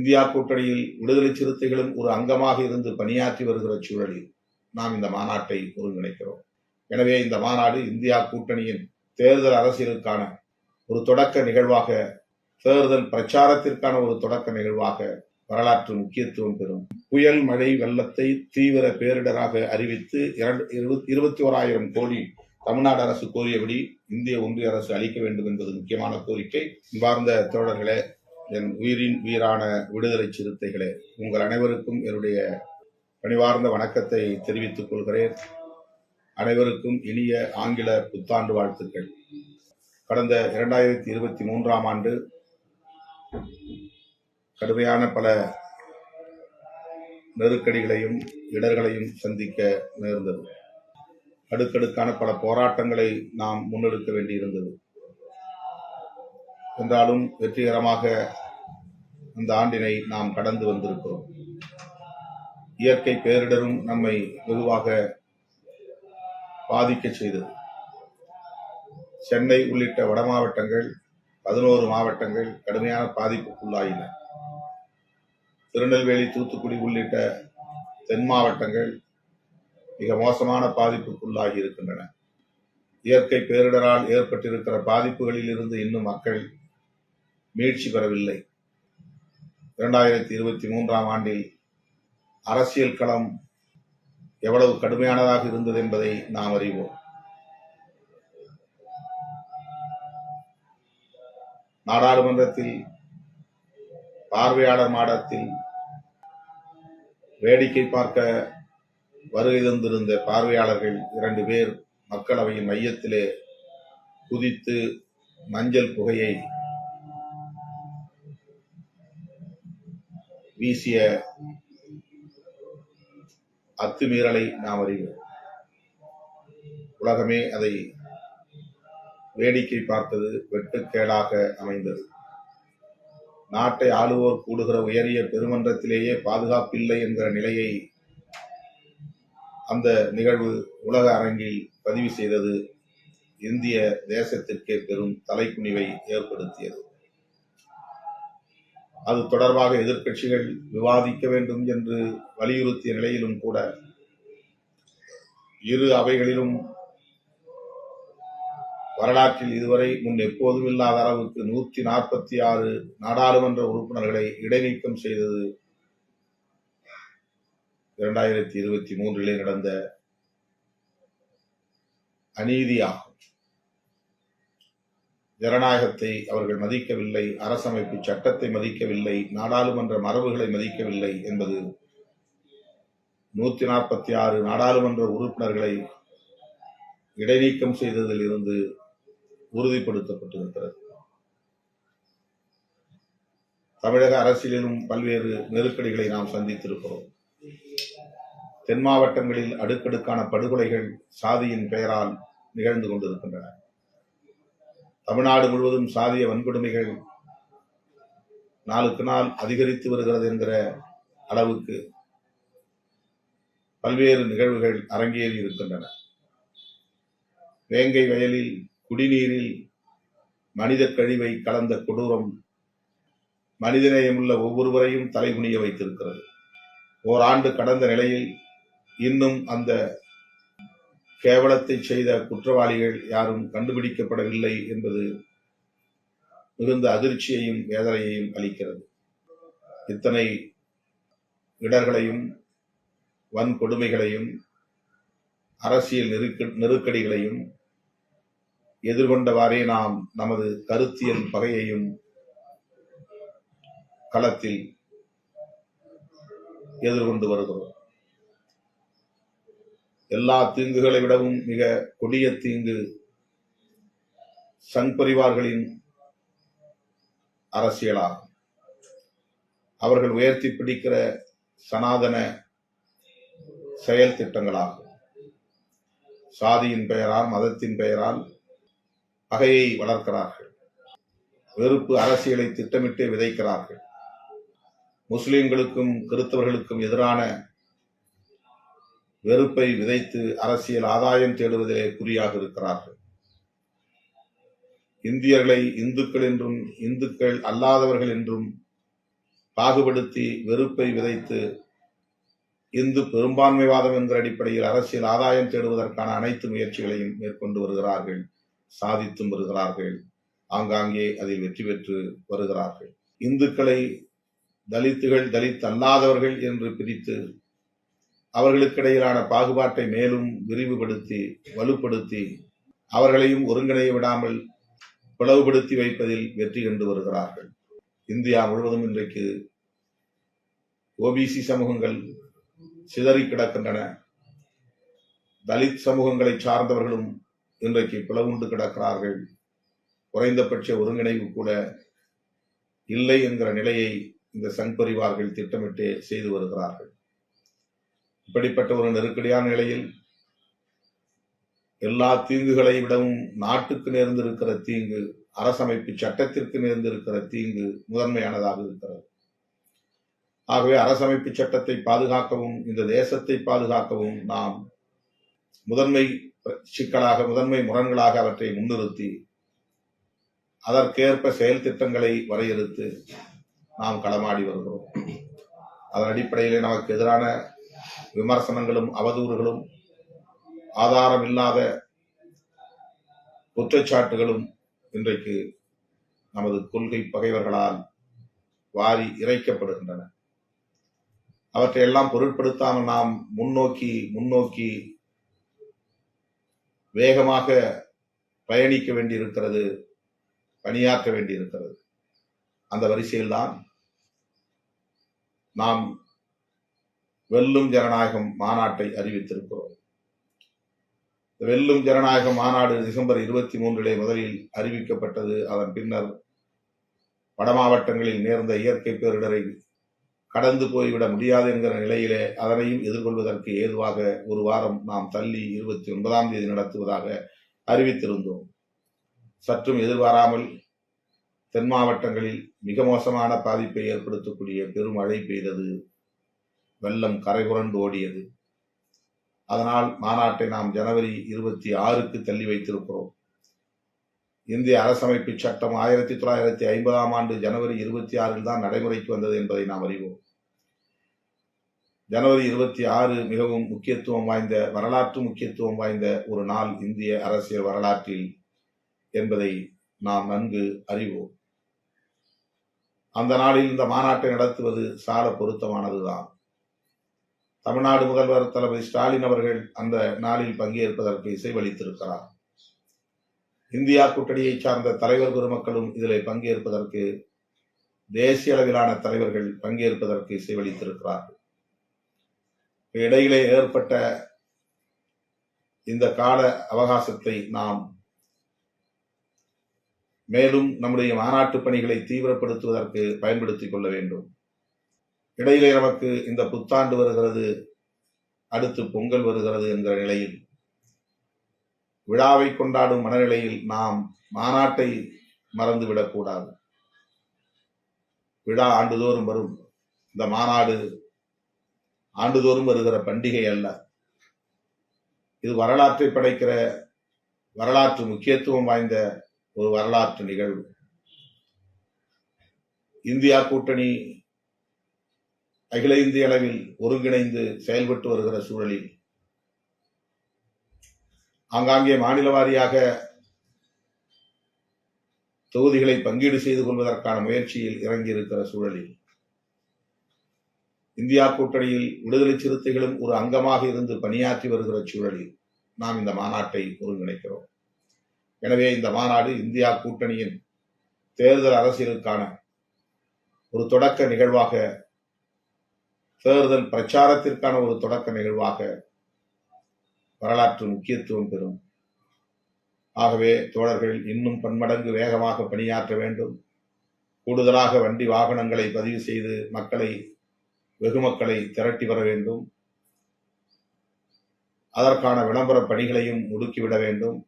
India கூட்டணியில் விடுதலை சிறுத்தைகளும் ஒரு அங்கமாக இருந்து பணியாற்றி வருகிற சூழலில் நாம் இந்த மாநாட்டை ஒருங்கிணைக்கிறோம். எனவே இந்த மாநாடு இந்தியா கூட்டணியின் தேர்தல் அரசியலுக்கான ஒரு தொடக்க நிகழ்வாக தேர்தல் பிரச்சாரத்திற்கான ஒரு தொடக்க நிகழ்வாக வரலாற்று முக்கியத்துவம் பெறும். புயல் மழை வெள்ளத்தை தீவிர பேரிடராக அறிவித்து இரண்டு இருபத்- இருபத்தி ஓராயிரம் கோடி தமிழ்நாடு அரசு கோரியபடி இந்திய ஒன்றிய அரசு அளிக்க வேண்டும் என்பது முக்கியமான கோரிக்கை. வார்ந்த தோழர்களே என் உயிரின் உயிரான விடுதலை சிறுத்தைகளே உங்கள் அனைவருக்கும் என்னுடைய பணிவார்ந்த வணக்கத்தை தெரிவித்துக் கொள்கிறேன். அனைவருக்கும் இனிய ஆங்கில புத்தாண்டு வாழ்த்துக்கள். கடந்த இரண்டாயிரத்தி இருபத்தி மூன்றாம் ஆண்டு கடுமையான பல நெருக்கடிகளையும் இடர்களையும் சந்திக்க நேர்ந்தது. அடுக்கடுக்கான பல போராட்டங்களை நாம் முன்னெடுக்க வேண்டியிருந்தது. என்றாலும் வெற்றிகரமாக அந்த ஆண்டினை நாம் கடந்து வந்திருக்கிறோம். இயற்கை பேரிடரும் நம்மை வெகுவாக பாதிக்க செய்தது. சென்னை உள்ளிட்ட வட மாவட்டங்கள் பதினோரு மாவட்டங்கள் கடுமையான பாதிப்புக்குள்ளாயின. திருநெல்வேலி தூத்துக்குடி உள்ளிட்ட தென் மாவட்டங்கள் மிக மோசமான பாதிப்புக்குள்ளாகி இருக்கின்றன. இயற்கை பேரிடரால் ஏற்பட்டிருக்கிற பாதிப்புகளில் இருந்து இன்னும் மக்கள் மீழ்ச்சி பெறவில்லை. இரண்டாயிரத்தி இருபத்தி மூன்றாம் ஆண்டில் அரசியல் களம் எவ்வளவு கடுமையானதாக இருந்தது என்பதை நாம் அறிவோம். நாடாளுமன்றத்தில் பார்வையாளர் மாடத்தில் வேடிக்கை பார்க்க வருகை தந்திருந்த பார்வையாளர்கள் இரண்டு பேர் மக்களவையின் மையத்திலே குதித்து மஞ்சள் புகையை வீசிய அத்துமீறலை நாம் அறிவோம். உலகமே அதை வேடிக்கை பார்த்தது வெட்டுக்கேடாக அமைந்தது. நாட்டை ஆளுவோர் கூடுகிற உயரிய பெருமன்றத்திலேயே பாதுகாப்பில்லை என்கிற நிலையை அந்த நிகழ்வு உலக அரங்கில் பதிவு செய்தது இந்திய தேசத்திற்கே பெரும் தலைக்குனிவை ஏற்படுத்தியது. அது தொடர்பாக எதிர்க்கட்சிகள் விவாதிக்க வேண்டும் என்று வலியுறுத்திய நிலையிலும் கூட இரு அவைகளிலும் வரலாற்றில் இதுவரை முன் எப்போதும் இல்லாத அளவுக்கு நூற்றி நாற்பத்தி ஆறு நாடாளுமன்ற உறுப்பினர்களை இடைநீக்கம் செய்தது இரண்டாயிரத்தி இருபத்தி மூன்றிலே நடந்த அநீதியாகும். ஜனநாயகத்தை அவர்கள் மதிக்கவில்லை அரசமைப்பு சட்டத்தை மதிக்கவில்லை நாடாளுமன்ற மரபுகளை மதிக்கவில்லை என்பது நூத்தி நாற்பத்தி ஆறு நாடாளுமன்ற உறுப்பினர்களை இடைநீக்கம் செய்ததில் இருந்து உறுதிப்படுத்தப்பட்டிருக்கிறது. தமிழக அரசியலிலும் பல்வேறு நெருக்கடிகளை நாம் சந்தித்திருக்கிறோம். தென் மாவட்டங்களில் அடுக்கடுக்கான படுகொலைகள் சாதியின் பெயரால் நிகழ்ந்து கொண்டிருக்கின்றன. தமிழ்நாடு முழுவதும் சாதிய வன்கொடுமைகள் நாளுக்கு நாள் அதிகரித்து வருகிறது என்கிற அளவுக்கு பல்வேறு நிகழ்வுகள் அரங்கேறி இருக்கின்றன. வேங்கை வயலில் குடிநீரில் மனித கழிவை கலந்த கொடூரம் மனிதநேயமுள்ள ஒவ்வொருவரையும் தலைகுனிய வைத்திருக்கிறது. ஓராண்டு கடந்த நிலையில் இன்னும் அந்த கேவலத்தை செய்த குற்றவாளிகள் யாரும் கண்டுபிடிக்கப்படவில்லை என்பது மிகுந்த அதிர்ச்சியையும் வேதனையையும் அளிக்கிறது. இத்தனை இடர்களையும் வன்கொடுமைகளையும் அரசியல் நெருக்க- நெருக்கடிகளையும் எதிர்கொண்டவாறே நாம் நமது கருத்தியல் பகையையும் களத்தில் எதிர்கொண்டு வருகிறோம். எல்லா தீங்குகளை விடவும் மிக கொடிய தீங்கு சங் பரிவார்களின் அரசியலாகும். அவர்கள் உயர்த்தி பிடிக்கிற சனாதன செயல் திட்டங்களாகும். சாதியின் பெயரால் மதத்தின் பெயரால் பகையை வளர்க்கிறார்கள். வெறுப்பு அரசியலை திட்டமிட்டு விதைக்கிறார்கள். முஸ்லிம்களுக்கும் கிறிஸ்தவர்களுக்கும் எதிரான வெறுப்பை விதைத்து அரசியல் ஆதாயம் தேடுவதிலே குறியாக இருக்கிறார்கள். இந்தியர்களை இந்துக்கள் என்றும் இந்துக்கள் அல்லாதவர்கள் என்றும் பாகுபடுத்தி வெறுப்பை விதைத்து இந்து பெரும்பான்மைவாதம் என்கிற அடிப்படையில் அரசியல் ஆதாயம் தேடுவதற்கான அனைத்து முயற்சிகளையும் மேற்கொண்டு வருகிறார்கள் சாதித்தும் வருகிறார்கள் ஆங்காங்கே அதில் வெற்றி பெற்று வருகிறார்கள். இந்துக்களை தலித்துகள் தலித் அல்லாதவர்கள் என்று பிரித்து அவர்களுக்கிடையிலான பாகுபாட்டை மேலும் விரிவுபடுத்தி வலுப்படுத்தி அவர்களையும் ஒருங்கிணைய விடாமல் பிளவுபடுத்தி வைப்பதில் வெற்றி கண்டு வருகிறார்கள். இந்தியா முழுவதும் இன்றைக்கு ஓபிசி சமூகங்கள் சிதறி கிடக்கின்றன. தலித் சமூகங்களை சார்ந்தவர்களும் இன்றைக்கு பிளவுண்டு கிடக்கிறார்கள். குறைந்தபட்ச ஒருங்கிணைவு கூட இல்லை என்கிற நிலையை இந்த சங் பரிவார்கள் திட்டமிட்டு செய்து வருகிறார்கள். இப்படிப்பட்ட ஒரு நெருக்கடியான நிலையில் எல்லா தீங்குகளை விடவும் நாட்டுக்கு நேர்ந்திருக்கிற தீங்கு அரசமைப்பு சட்டத்திற்கு நேர்ந்திருக்கிற தீங்கு முதன்மையானதாக இருக்கிறது. ஆகவே அரசமைப்பு சட்டத்தை பாதுகாக்கவும் இந்த தேசத்தை பாதுகாக்கவும் நாம் முதன்மை சிக்கலாக முதன்மை முரண்களாக அவற்றை முன்னிறுத்தி அதற்கேற்ப செயல் திட்டங்களை வரையறுத்து நாம் களமாடி வருகிறோம். அதன் அடிப்படையிலே நமக்கு எதிரான விமர்சனங்களும் அவதூறுகளும் ஆதாரமில்லாத குற்றச்சாட்டுகளும் இன்றைக்கு நமது கொள்கை பகைவர்களால் வாரி இறைக்கப்படுகின்றன. அவற்றை எல்லாம் பொருட்படுத்தாமல் நாம் முன்னோக்கி முன்னோக்கி வேகமாக பயணிக்க வேண்டியிருக்கிறது பணியாற்ற வேண்டியிருக்கிறது. அந்த வரிசையில்தான் நாம் வெல்லும் ஜனநாயகம் மாநாட்டை அறிவித்திருக்கிறோம். வெல்லும் ஜனநாயக மாநாடு டிசம்பர் இருபத்தி மூன்றிலே முதலில் அறிவிக்கப்பட்டது. அதன் பின்னர் வட மாவட்டங்களில் நேர்ந்த இயற்கை பேரிடரை கடந்து போய்விட முடியாது என்கிற நிலையிலே அதனையும் எதிர்கொள்வதற்கு ஏதுவாக ஒரு வாரம் நாம் தள்ளி இருபத்தி ஒன்பதாம் தேதி நடத்துவதாக அறிவித்திருந்தோம். சற்றும் எதிர்பாராமல் தென் மாவட்டங்களில் மிக மோசமான பாதிப்பை ஏற்படுத்தக்கூடிய பெருமழை பெய்தது. வெள்ளம் கரை புரண்டு ஓடியது. அதனால் மாநாட்டை நாம் ஜனவரி இருபத்தி ஆறுக்கு தள்ளி வைத்திருக்கிறோம். இந்திய அரசமைப்பு சட்டம் ஆயிரத்தி தொள்ளாயிரத்தி ஐம்பதாம் ஆண்டு ஜனவரி இருபத்தி ஆறில் தான் நடைமுறைக்கு வந்தது என்பதை நாம் அறிவோம். ஜனவரி இருபத்தி ஆறு மிகவும் முக்கியத்துவம் வாய்ந்த வரலாற்று முக்கியத்துவம் வாய்ந்த ஒரு நாள் இந்திய அரசியல் வரலாற்றில் என்பதை நாம் நன்கு அறிவோம். அந்த நாளில் இந்த மாநாட்டை நடத்துவது சால பொருத்தமானதுதான். தமிழ்நாடு முதல்வர் தளபதி ஸ்டாலின் அவர்கள் அந்த நாளில் பங்கேற்பதற்கு இசைவளித்திருக்கிறார் இந்தியா கூட்டணியை சார்ந்த தலைவர் பெருமக்களும் இதில் பங்கேற்பதற்கு தேசிய அளவிலான தலைவர்கள் பங்கேற்பதற்கு இசைவளித்திருக்கிறார்கள் இடையிலே ஏற்பட்ட இந்த கால அவகாசத்தை நாம் மேலும் நம்முடைய மாநாட்டு பணிகளை தீவிரப்படுத்துவதற்கு பயன்படுத்திக் கொள்ள வேண்டும். இடையிலே நமக்கு இந்த புத்தாண்டு வருகிறது அடுத்து பொங்கல் வருகிறது என்கிற நிலையில் விழாவை கொண்டாடும் மனநிலையில் நாம் மாநாட்டை மறந்துவிடக்கூடாது விழா ஆண்டுதோறும் வரும். இந்த மாநாடு ஆண்டுதோறும் வருகிற பண்டிகை அல்ல. இது வரலாற்றை படைக்கிற வரலாற்று முக்கியத்துவம் வாய்ந்த ஒரு வரலாற்று நிகழ்வு. இந்தியா கூட்டணி அகில இந்திய அளவில் ஒருங்கிணைந்து செயல்பட்டு வருகிற சூழலில் ஆங்காங்கே மாநில வாரியாக தொகுதிகளை பங்கீடு செய்து கொள்வதற்கான முயற்சியில் இறங்கியிருக்கிற சூழலில் இந்தியா கூட்டணியில் விடுதலை சிறுத்தைகளும் ஒரு அங்கமாக இருந்து பணியாற்றி வருகிற சூழலில் நாம் இந்த மாநாட்டை ஒருங்கிணைக்கிறோம். எனவே இந்த மாநாடு இந்தியா கூட்டணியின் தேர்தல் அரசியலுக்கான ஒரு தொடக்க நிகழ்வாக தேர்தல் பிரச்சாரத்திற்கான ஒரு தொடக்க நிகழ்வாக வரலாற்று முக்கியத்துவம் பெறும். ஆகவே தோழர்கள் இன்னும் பன்மடங்கு வேகமாக பணியாற்ற வேண்டும். கூடுதலாக வண்டி வாகனங்களை பதிவு செய்து மக்களை வெகுமக்களை திரட்டி வர வேண்டும். அதற்கான விளம்பர பணிகளையும் முடுக்கிவிட வேண்டும்.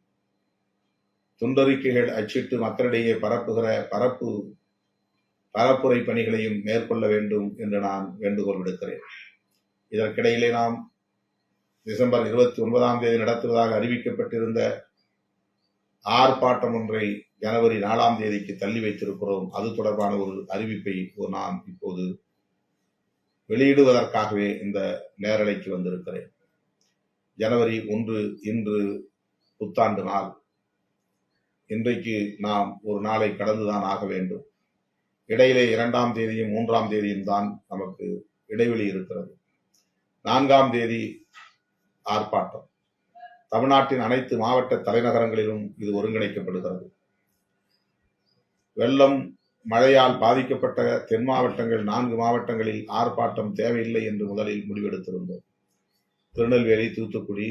துண்டறிக்கைகள் அச்சிட்டு மக்களிடையே பரப்புகிற பரப்பு பரப்புரை பணிகளையும் மேற்கொள்ள வேண்டும் என்று நான் வேண்டுகோள் விடுக்கிறேன். இதற்கிடையிலே நாம் டிசம்பர் இருபத்தி ஒன்பதாம் தேதி நடத்துவதாக அறிவிக்கப்பட்டிருந்த ஆர்ப்பாட்டம் ஒன்றை ஜனவரி நாலாம் தேதிக்கு தள்ளி வைத்திருக்கிறோம். அது தொடர்பான ஒரு அறிவிப்பை நான் இப்போது வெளியிடுவதற்காகவே இந்த நேரலைக்கு வந்திருக்கிறேன். ஜனவரி ஒன்று இன்று புத்தாண்டு நாள். இன்றைக்கு நாம் ஒரு நாளை கடந்துதான் ஆக வேண்டும். இடையிலே இரண்டாம் தேதியும் மூன்றாம் தேதியும் தான் நமக்கு இடைவெளி இருக்கிறது. நான்காம் தேதி ஆர்ப்பாட்டம். தமிழ்நாட்டின் அனைத்து மாவட்ட தலைநகரங்களிலும் இது ஒருங்கிணைக்கப்படுகிறது. வெள்ளம் மழையால் பாதிக்கப்பட்ட தென் மாவட்டங்கள் நான்கு மாவட்டங்களில் ஆர்ப்பாட்டம் தேவையில்லை என்று முதலில் முடிவெடுத்திருந்தோம். திருநெல்வேலி தூத்துக்குடி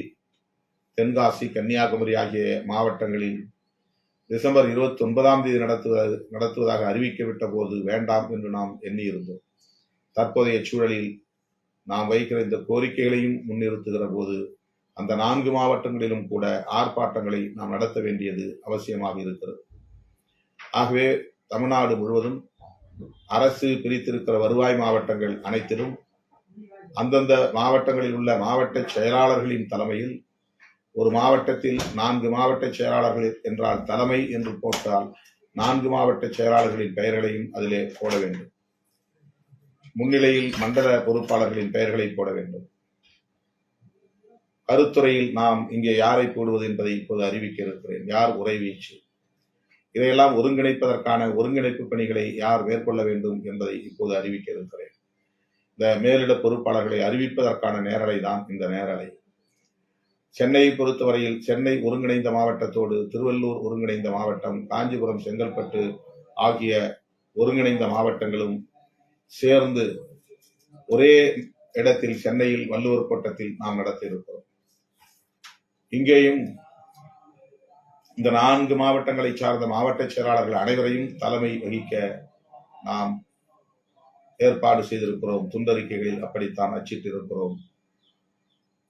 தென்காசி கன்னியாகுமரி ஆகிய மாவட்டங்களில் டிசம்பர் இருபத்தி ஒன்பதாம் தேதி நடத்துவது நடத்துவதாக அறிவிக்கவிட்ட போது வேண்டாம் என்று நாம் எண்ணியிருந்தோம். தற்போதைய சூழலில் நாம் வைக்கிற இந்த கோரிக்கைகளையும் முன்னிறுத்துகிற போது அந்த நான்கு மாவட்டங்களிலும் கூட ஆர்ப்பாட்டங்களை நாம் நடத்த வேண்டியது அவசியமாக இருக்கிறது. ஆகவே தமிழ்நாடு முழுவதும் அரசு பிரித்திருக்கிற வருவாய் மாவட்டங்கள் அனைத்திலும் அந்தந்த மாவட்டங்களில் உள்ள மாவட்ட செயலாளர்களின் தலைமையில் ஒரு மாவட்டத்தில் நான்கு மாவட்ட செயலாளர்கள் என்றால் தலைமை என்று போட்டால் நான்கு மாவட்ட செயலாளர்களின் பெயர்களையும் அதிலே போட வேண்டும். முன்னிலையில் மண்டல பொறுப்பாளர்களின் பெயர்களை போட வேண்டும். கருத்துறையில் நாம் இங்கே யாரை போடுவது என்பதை இப்போது அறிவிக்க இருக்கிறேன். யார் உறைவீச்சு இதையெல்லாம் ஒருங்கிணைப்பதற்கான ஒருங்கிணைப்பு பணிகளை யார் மேற்கொள்ள வேண்டும் என்பதை இப்போது அறிவிக்க இருக்கிறேன். இந்த மேலிட பொறுப்பாளர்களை அறிவிப்பதற்கான நேரலை தான் இந்த நேரலை. சென்னையை பொறுத்தவரையில் சென்னை ஒருங்கிணைந்த மாவட்டத்தோடு திருவள்ளூர் ஒருங்கிணைந்த மாவட்டம் காஞ்சிபுரம் செங்கல்பட்டு ஆகிய ஒருங்கிணைந்த மாவட்டங்களும் சேர்ந்து ஒரே இடத்தில் சென்னையில் வள்ளுவர் கோட்டத்தில் நாம் நடத்த இருக்கிறோம் இங்கேயும் இந்த நான்கு மாவட்டங்களை சார்ந்த மாவட்ட செயலாளர்கள் அனைவரையும் தலைமை வகிக்க நாம் ஏற்பாடு செய்திருக்கிறோம். துண்டறிக்கைகளில் அப்படித்தான் அச்சிட்டிருக்கிறோம்.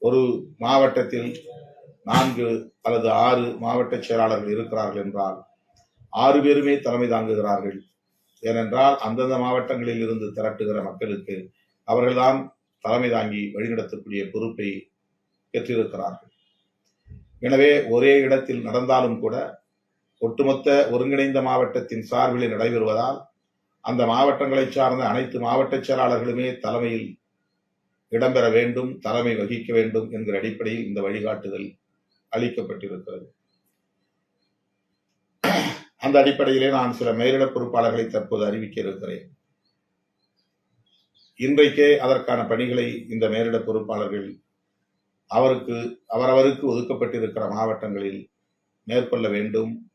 ஒரு மாவட்டத்தில் நான்கு அல்லது ஆறு மாவட்ட செயலாளர்கள் இருக்கிறார்கள் என்றால் ஆறு பேருமே தலைமை தாங்குகிறார்கள். ஏனென்றால் அந்தந்த மாவட்டங்களில் இருந்து திரட்டுகிற மக்களுக்கு அவர்கள்தான் தலைமை தாங்கி வழிநடத்தக்கூடிய பொறுப்பை பெற்றிருக்கிறார்கள். எனவே ஒரே இடத்தில் நடந்தாலும் கூட ஒட்டுமொத்த ஒருங்கிணைந்த மாவட்டத்தின் சார்பில் நடைபெறுவதால் அந்த மாவட்டங்களை சார்ந்த அனைத்து மாவட்ட செயலாளர்களுமே தலைமையில் இடம்பெற வேண்டும் தலைமை வகிக்க வேண்டும் என்கிற அடிப்படையில் இந்த வழிகாட்டுதல் அளிக்கப்பட்டிருக்கிறது. அந்த அடிப்படையிலே நான் சில மேலிட பொறுப்பாளர்களை தற்போது அறிவிக்க இருக்கிறேன். இன்றைக்கே அதற்கான பணிகளை இந்த மேலிட பொறுப்பாளர்கள் அவருக்கு அவரவருக்கு ஒதுக்கப்பட்டிருக்கிற மாவட்டங்களில் மேற்கொள்ள வேண்டும்.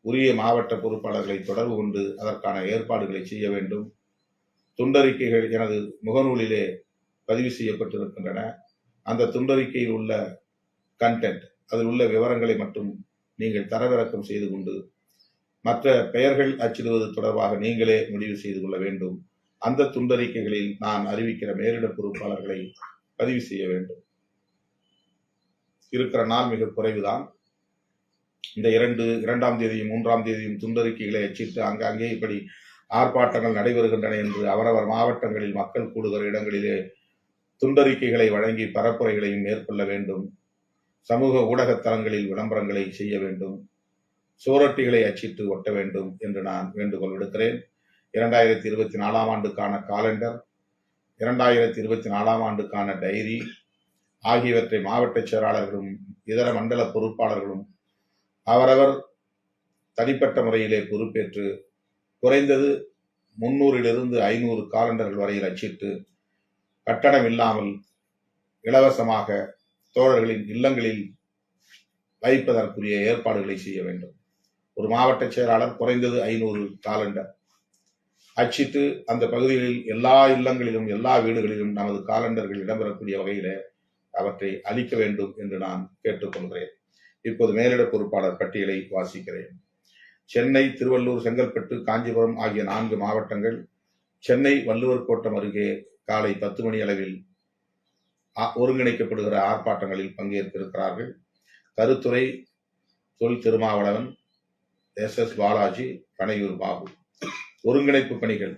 உரிய மாவட்ட பொறுப்பாளர்களை தொடர்பு கொண்டு அதற்கான ஏற்பாடுகளை செய்ய வேண்டும். துண்டறிக்கைகள் எனது முகநூலிலே பதிவு செய்யப்பட்டிருக்கின்றன. அந்த துண்டறிக்கையில் உள்ள கண்டென்ட் அதில் உள்ள விவரங்களை மட்டும் நீங்கள் தரவிறக்கம் செய்து கொண்டு மற்ற பெயர்கள் அச்சிடுவது தொடர்பாக நீங்களே முடிவு செய்து கொள்ள வேண்டும். அந்த துண்டறிக்கைகளில் நான் அறிவிக்கிற மேலிட பொறுப்பாளர்களை பதிவு செய்ய வேண்டும். இருக்கிற நாள் மிக குறைவுதான். இந்த இரண்டு இரண்டாம் தேதியும் மூன்றாம் தேதியும் துண்டறிக்கைகளை அச்சிட்டு அங்கங்கே இப்படி ஆர்ப்பாட்டங்கள் நடைபெறுகின்றன என்று அவரவர் மாவட்டங்களில் மக்கள் கூடுகிற இடங்களிலே துண்டறிக்கைகளை வழங்கி பரப்புரைகளையும் மேற்கொள்ள வேண்டும். சமூக ஊடகத் தளங்களில் விளம்பரங்களை செய்ய வேண்டும். சுவரொட்டிகளை அச்சிட்டு ஒட்ட வேண்டும் என்று நான் வேண்டுகோள் விடுக்கிறேன். இரண்டாயிரத்தி இருபத்தி நாலாம் ஆண்டுக்கான காலண்டர் இரண்டாயிரத்தி இருபத்தி நாலாம் ஆண்டுக்கான டைரி ஆகியவற்றை மாவட்ட செயலாளர்களும் இதர மண்டல பொறுப்பாளர்களும் அவரவர் தனிப்பட்ட முறையிலே பொறுப்பேற்று குறைந்தது முன்னூறிலிருந்து ஐநூறு காலண்டர்கள் வரையில் அச்சிட்டு கட்டணம் இல்லாமல் இலவசமாக தோழர்களின் இல்லங்களில் வைப்பதற்குரிய ஏற்பாடுகளை செய்ய வேண்டும். ஒரு மாவட்ட செயலாளர் குறைந்தது ஐநூறு காலண்டர். அச்சிட்டு அந்த பகுதிகளில் எல்லா இல்லங்களிலும் எல்லா வீடுகளிலும் நமது காலண்டர்கள் இடம்பெறக்கூடிய வகையில அவற்றை அளிக்க வேண்டும் என்று நான் கேட்டுக்கொள்கிறேன். இப்போது மேலிட பொறுப்பாளர் பட்டியலை வாசிக்கிறேன். சென்னை திருவள்ளூர் செங்கல்பட்டு காஞ்சிபுரம் ஆகிய நான்கு மாவட்டங்கள் சென்னை வள்ளுவர் கோட்டம் அருகே காலை பத்து மணி அளவில் ஒருங்கிணைக்கப்படுகிற ஆர்ப்பாட்டங்களில் பங்கேற்கிருக்கிறார்கள். கருத்துறை தொல் திருமாவளவன் எஸ் எஸ் பாலாஜி பனையூர் பாபு. ஒருங்கிணைப்பு பணிகள்.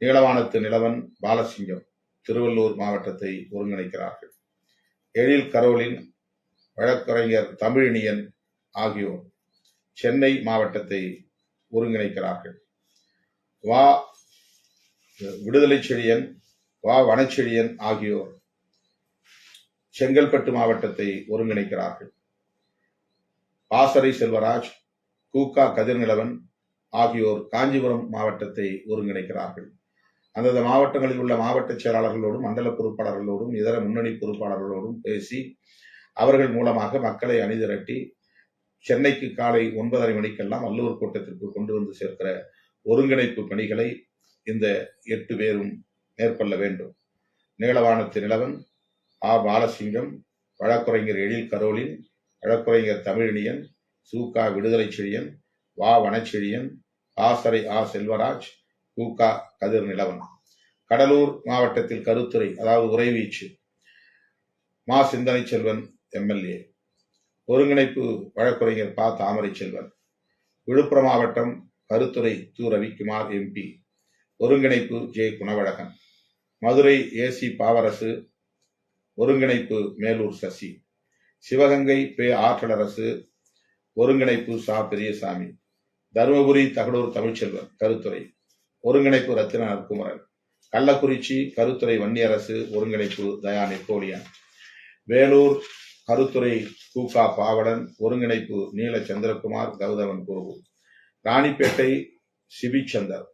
நீளவானத்து நிலவன் பாலசிங்கம் திருவள்ளூர் மாவட்டத்தை ஒருங்கிணைக்கிறார்கள். எழில் கரோலின் வழக்கறிஞர் தமிழினியன் ஆகியோர் சென்னை மாவட்டத்தை ஒருங்கிணைக்கிறார்கள். வா விடுதலை செழியன் வா வனச்செழியன் ஆகியோர் செங்கல்பட்டு மாவட்டத்தை ஒருங்கிணைக்கிறார்கள். பாசறை செல்வராஜ் கூக்கா கதிர்நிலவன் ஆகியோர் காஞ்சிபுரம் மாவட்டத்தை ஒருங்கிணைக்கிறார்கள். அந்தந்த மாவட்டங்களில் உள்ள மாவட்ட செயலாளர்களோடும் மண்டல பொறுப்பாளர்களோடும் இதர முன்னணி பொறுப்பாளர்களோடும் பேசி அவர்கள் மூலமாக மக்களை அணிதிரட்டி சென்னைக்கு காலை ஒன்பதரை மணிக்கெல்லாம் வள்ளுவர் கூட்டத்திற்கு கொண்டு வந்து சேர்க்கிற ஒருங்கிணைப்பு பணிகளை இந்த எட்டு பேரும் மேற்கொள்ள வேண்டும். நீளவானத்து நிலவன் ஆ. பாலசிங்கம் வழக்குரைஞர் எழில் கரோலின் வழக்குரைஞர் தமிழினியன் சூகா விடுதலை செழியன் வா. வனச்செழியன் ஆசரை ஆ. செல்வராஜ் கூகா கதிர் நிலவன். கடலூர் மாவட்டத்தில் கருத்துறை அதாவது உறைவீச்சு மா. சிந்தனை செல்வன் எம்எல்ஏ. ஒருங்கிணைப்பு வழக்குரைஞர் பா. தாமரை செல்வன் விழுப்புரம் மாவட்டம் கருத்துறை து ரவிக்குமார் எம்பி. ஒருங்கிணைப்பு ஜே. குணவழகன். மதுரை ஏசி பாவரசு ஒருங்கிணைப்பு மேலூர் சசி சிவகங்கை பே ஆற்றலரசு ஒருங்கிணைப்பு சா பெரியசாமி தருமபுரி தகடூர் தமிழ்ச்செல்வன் கருத்துறை ஒருங்கிணைப்பு ரத்தின நற்குமரன் கள்ளக்குறிச்சி கருத்துறை வன்னியரசு ஒருங்கிணைப்பு தயா நெப்போலியன் வேலூர் கருத்துறை கூகா பாவடன் ஒருங்கிணைப்பு நீல சந்திரகுமார் கௌதமன் குரு ராணிப்பேட்டை சிபிச்சந்தர்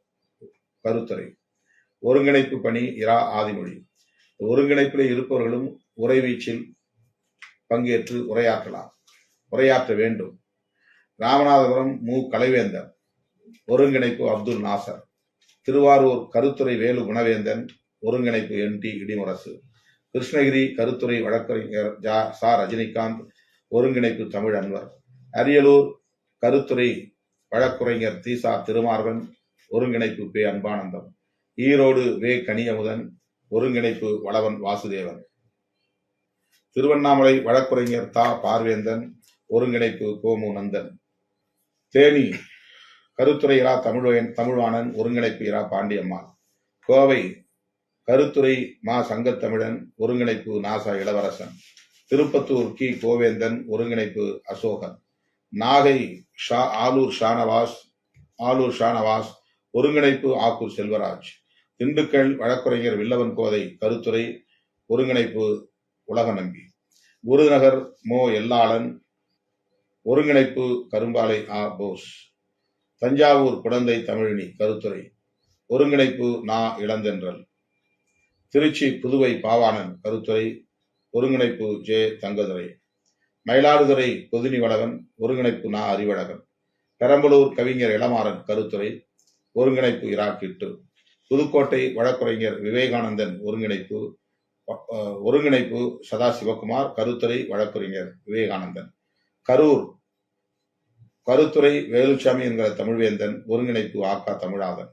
கருத்துறை ஒருங்கிணைப்பு பணி இரா ஆதிமொழி. ஒருங்கிணைப்பில் இருப்பவர்களும் உறைவீச்சில் பங்கேற்று உரையாற்றலாம். உரையாற்ற வேண்டும். ராமநாதபுரம் மு. கலைவேந்தன் ஒருங்கிணைப்பு அப்துல் நாசர் திருவாரூர் கருத்துறை வேலு குணவேந்தன் ஒருங்கிணைப்பு என் டி இடிமுரசு கிருஷ்ணகிரி கருத்துறை வழக்கறிஞர் ஜா சா ரஜினிகாந்த் ஒருங்கிணைப்பு தமிழ் அன்வர் அரியலூர் கருத்துறை வழக்குரைஞர் தீசா திருமார்வன் ஒருங்கிணைப்பு பே அன்பானந்தம். ஈரோடு வே கனியமுதன் ஒருங்கிணைப்பு வளவன் வாசுதேவன். திருவண்ணாமலை வழக்குரைஞர் தா. பார்வேந்தன் ஒருங்கிணைப்பு கோமு நந்தன். தேனி கருத்துறை இரா. தமிழ்வயன் தமிழ்வாணன் ஒருங்கிணைப்பு இரா. பாண்டியம்மாள் கோவை கருத்துறை மா. சங்கத்தமிழன் ஒருங்கிணைப்பு நாசா இளவரசன். திருப்பத்தூர் கி. கோவேந்தன் ஒருங்கிணைப்பு அசோகன். நாகை ஷா. ஆலூர் ஷானவாஸ் ஆலூர் ஷானவாஸ் ஒருங்கிணைப்பு ஆக்கூர் செல்வராஜ். திண்டுக்கல் வழக்குரைஞர் வில்லவன் கோதை கருத்துறை ஒருங்கிணைப்பு உலக நம்பி விருதுநகர் மோ. எல்லாளன் ஒருங்கிணைப்பு கரும்பாலை ஆ. போஸ். தஞ்சாவூர் குடந்தை தமிழினி கருத்துறை ஒருங்கிணைப்பு நா. இளந்தென்றல். திருச்சி புதுவை பாவாணன் கருத்துறை ஒருங்கிணைப்பு ஜே. தங்கதுரை. மயிலாடுதுறை பொதினி வளவன் ஒருங்கிணைப்பு நா. அறிவழகன். பெரம்பலூர் கவிஞர் இளமாறன் கருத்துறை ஒருங்கிணைப்பு இராக்கிட்டு. புதுக்கோட்டை வழக்குரைஞர் விவேகானந்தன் ஒருங்கிணைப்பு ஒருங்கிணைப்பு சதா சிவகுமார் கருத்துறை வழக்குரைஞர் விவேகானந்தன். கரூர் கருத்துறை வேலுச்சாமி என்கிற தமிழ்வேந்தன் ஒருங்கிணைப்பு ஆக்கா தமிழாதன்.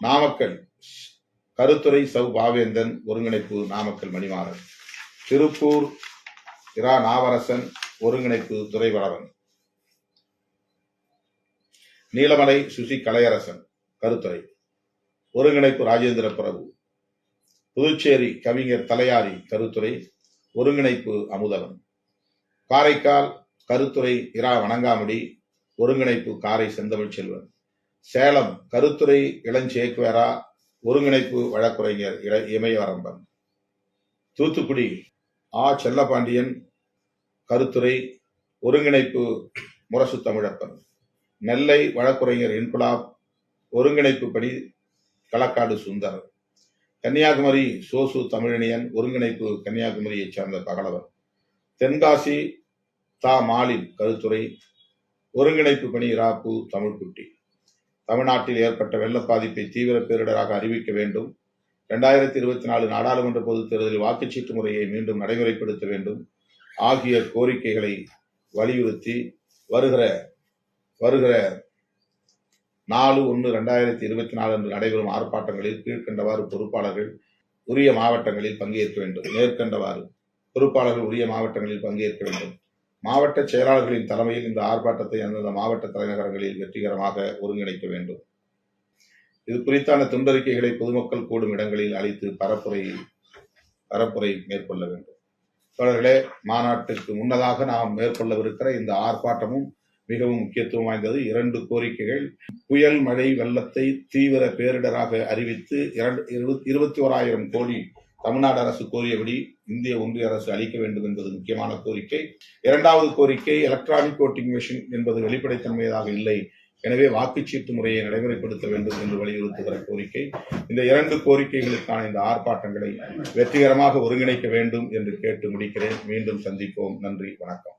நாமக்கல் கருத்துறை சௌ பாவேந்தன் ஒருங்கிணைப்பு நாமக்கல் மணிமாறன். திருப்பூர் இரா நாவரசன் ஒருங்கிணைப்பு துறைவளவன். நீலமலை சுசி கலையரசன் கருத்துறை ஒருங்கிணைப்பு ராஜேந்திர பிரபு புதுச்சேரி கவிஞர் தலையாரி கருத்துறை ஒருங்கிணைப்பு அமுதவன். காரைக்கால் கருத்துறை இரா வணங்காமடி ஒருங்கிணைப்பு காரை செந்தமிழ் செல்வன் சேலம் கருத்துறை இளஞ்சேக்குவேரா ஒருங்கிணைப்பு வழக்குரைஞர் இள- இமயவரம்பன். தூத்துக்குடி ஆ செல்லபாண்டியன் கருத்துரை ஒருங்கிணைப்பு முரசு தமிழப்பன் நெல்லை வழக்குரைஞர் இன்குலாப் ஒருங்கிணைப்பு படி களக்காடு சுந்தர் கன்னியாகுமரி சோசு தமிழனியன் ஒருங்கிணைப்பு கன்னியாகுமரியைச் சார்ந்த பகலவர் தென்காசி தா மாலின் கருத்துறை ஒருங்கிணைப்பு பணி ராப்பு தமிழ்குட்டி. தமிழ்நாட்டில் ஏற்பட்ட வெள்ள பாதிப்பை தீவிர பேரிடராக அறிவிக்க வேண்டும். இரண்டாயிரத்தி இருபத்தி நாலு நாடாளுமன்ற பொதுத் தேர்தலில் வாக்குச்சீட்டு முறையை மீண்டும் நடைமுறைப்படுத்த வேண்டும். ஆகிய கோரிக்கைகளை வலியுறுத்தி வருகிற வருகிற நாலு ஒன்று ரெண்டாயிரத்தி இருபத்தி நாலு அன்று நடைபெறும் ஆர்ப்பாட்டங்களில் கீழ்க்கண்டவாறு பொறுப்பாளர்கள் உரிய மாவட்டங்களில் பங்கேற்க வேண்டும். மேற்கண்டவாறு பொறுப்பாளர்கள் உரிய மாவட்டங்களில் பங்கேற்க வேண்டும். மாவட்ட செயலாளர்களின் தலைமையில் இந்த ஆர்ப்பாட்டத்தை அந்தந்த மாவட்ட தலைநகரங்களில் வெற்றிகரமாக ஒருங்கிணைக்க வேண்டும். இது குறித்தான துண்டறிக்கைகளை பொதுமக்கள் கூடும் இடங்களில் அளித்து பரப்புரை பரப்புரை மேற்கொள்ள வேண்டும். தொடர்களே மாநாட்டுக்கு முன்னதாக நாம் மேற்கொள்ளவிருக்கிற இந்த ஆர்ப்பாட்டமும் மிகவும் முக்கியத்துவம் வாய்ந்தது. இரண்டு கோரிக்கைகள் புயல் மழை வெள்ளத்தை தீவிர பேரிடராக அறிவித்து இரண்டு இருபத்- இருபத்தி ஓராயிரம் கோடி தமிழ்நாடு அரசு கோரியபடி இந்திய ஒன்றிய அரசு அளிக்க வேண்டும் என்பது முக்கியமான கோரிக்கை. இரண்டாவது கோரிக்கை எலக்ட்ரானிக் ஓட்டிங் மிஷின் என்பது வெளிப்படைத்தன்மையதாக இல்லை. எனவே வாக்குச்சீட்டு முறையை நடைமுறைப்படுத்த வேண்டும் என்று வலியுறுத்துகிற கோரிக்கை. இந்த இரண்டு கோரிக்கைகளுக்கான இந்த ஆர்ப்பாட்டங்களை வெற்றிகரமாக ஒருங்கிணைக்க வேண்டும் என்று கேட்டு முடிக்கிறேன். மீண்டும் சந்திப்போம். நன்றி. வணக்கம்.